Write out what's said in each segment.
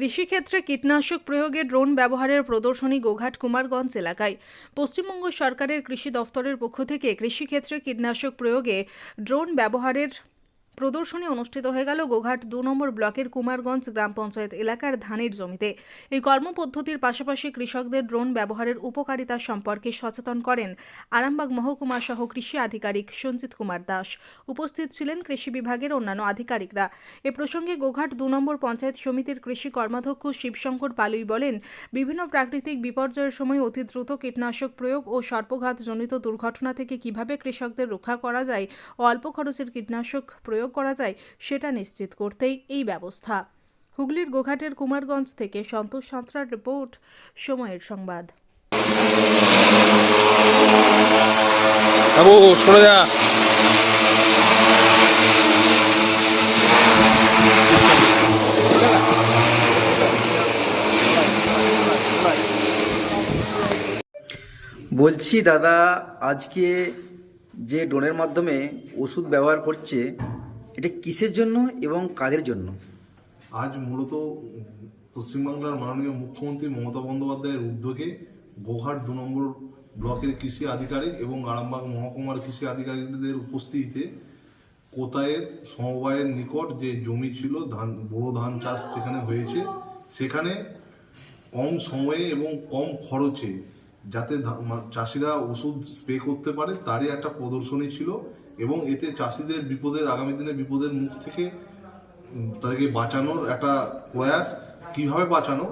কৃষিক্ষেত্রে কীটনাশক প্রয়োগে ড্রোন ব্যবহারের প্রদর্শনী গোঘাট কুমারগঞ্জ এলাকায়। পশ্চিমবঙ্গ সরকারের কৃষি দফতরের পক্ষ থেকে কৃষিক্ষেত্রে কীটনাশক প্রয়োগে ড্রোন ব্যবহারের প্রদর্শনী অনুষ্ঠিত হয়ে গেল গোঘাট দু নম্বর ব্লকের কুমারগঞ্জ গ্রাম পঞ্চায়েত এলাকার ধানের জমিতে। এই কর্মপদ্ধতির পাশাপাশি কৃষকদের ড্রোন ব্যবহারের উপকারিতা সম্পর্কে সচেতন করেন আরামবাগ মহকুমা সহ কৃষি আধিকারিক সঞ্জিত কুমার দাস। উপস্থিত ছিলেন কৃষি বিভাগের অন্যান্য আধিকারিকরা। এ প্রসঙ্গে গোঘাট দু নম্বর পঞ্চায়েত সমিতির কৃষি কর্মাধ্যক্ষ শিবশঙ্কর পালুই বলেন, বিভিন্ন প্রাকৃতিক বিপর্যয়ের সময় অতি দ্রুত কীটনাশক প্রয়োগ ও সর্পঘাতজনিত দুর্ঘটনা থেকে কীভাবে কৃষকদের রক্ষা করা যায় অল্প খরচের কীটনাশক প্রয়োগ করা যায় সেটা নিশ্চিত করতেই এই ব্যবস্থা। হুগলির গোঘাটের কুমারগঞ্জ থেকে সন্তোষ সাঁতরার রিপোর্ট সময়ের সংবাদ। বাবু শোনা যা। বলছি দাদা আজকে যে ড্রোনের মাধ্যমে ওষুধ ব্যবহার করছে এটা কিসের জন্য এবং কাদের জন্য? আজ মূলত পশ্চিমবাংলার মাননীয় মুখ্যমন্ত্রী মমতা বন্দ্যোপাধ্যায়ের উদ্যোগে গোহাট দু নম্বর ব্লকের কৃষি আধিকারিক এবং আরামবাগ মহকুমার কৃষি আধিকারিকদের উপস্থিতিতে কোতায়ের সমবায়ের নিকট যে জমি ছিল, ধান বড় ধান চাষ যেখানে হয়েছে, সেখানে কম সময়ে এবং কম খরচে যাতে চাষিরা ওষুধ স্প্রে করতে পারে, তারই একটা প্রদর্শনী ছিল। এবং এতে চাষিদের বিপদের, আগামী দিনে বিপদের মুখ থেকে তাদেরকে বাঁচানোর একটা প্রয়াস। কীভাবে বাঁচানো?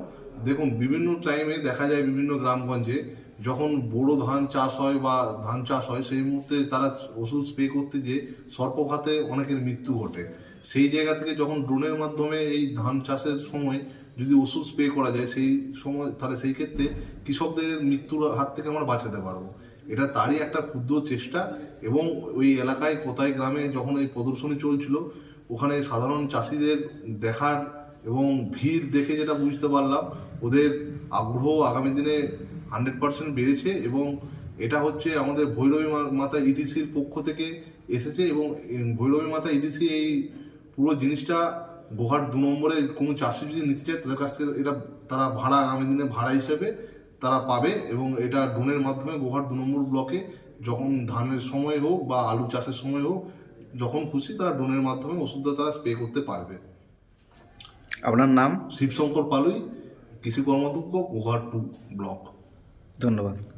দেখুন, বিভিন্ন টাইমে দেখা যায় বিভিন্ন গ্রামগঞ্জে যখন বড় ধান চাষ হয় বা ধান চাষ হয়, সেই মুহূর্তে তারা ওষুধ স্প্রে করতে গিয়ে সর্পঘাতে অনেকের মৃত্যু ঘটে। সেই জায়গা থেকে যখন ড্রোনের মাধ্যমে এই ধান চাষের সময় যদি ওষুধ স্প্রে করা যায়, সেই সময়, তাহলে সেই ক্ষেত্রে কৃষকদের মৃত্যুর হাত থেকে আমরা বাঁচাতে পারব। এটা তারই একটা ক্ষুদ্র চেষ্টা এবং ওই এলাকায় কোথায় গ্রামে যখন এই প্রদর্শনী চলছিল, ওখানে সাধারণ চাষিদের দেখার এবং ভিড় দেখে যেটা বুঝতে পারলাম, ওদের আগ্রহ আগামী দিনে হান্ড্রেড পার্সেন্ট বেড়েছে এবং এটা হচ্ছে আমাদের ভৈরবী মাতা ইটিসির পক্ষ থেকে এসেছে এবং ভৈরবী মাতা ইটিসি এই পুরো জিনিসটা গোহাট দু নম্বরে কোনো চাষি যদি নিতে চায় তাদের কাছ থেকে এটা তারা ভাড়া আগামী দিনে ভাড়া হিসেবে তারা পাবে এবং এটা ড্রোনের মাধ্যমে গোহার দু নম্বর ব্লকে যখন ধানের সময় হোক বা আলু চাষের সময় হোক যখন খুশি তারা ড্রোনের মাধ্যমে ওষুধটা তারা স্প্রে করতে পারবে। আপনার নাম? শিবশঙ্কর পালুই কৃষি কর্মাধ্যক্ষ গোহার টু ব্লক। ধন্যবাদ।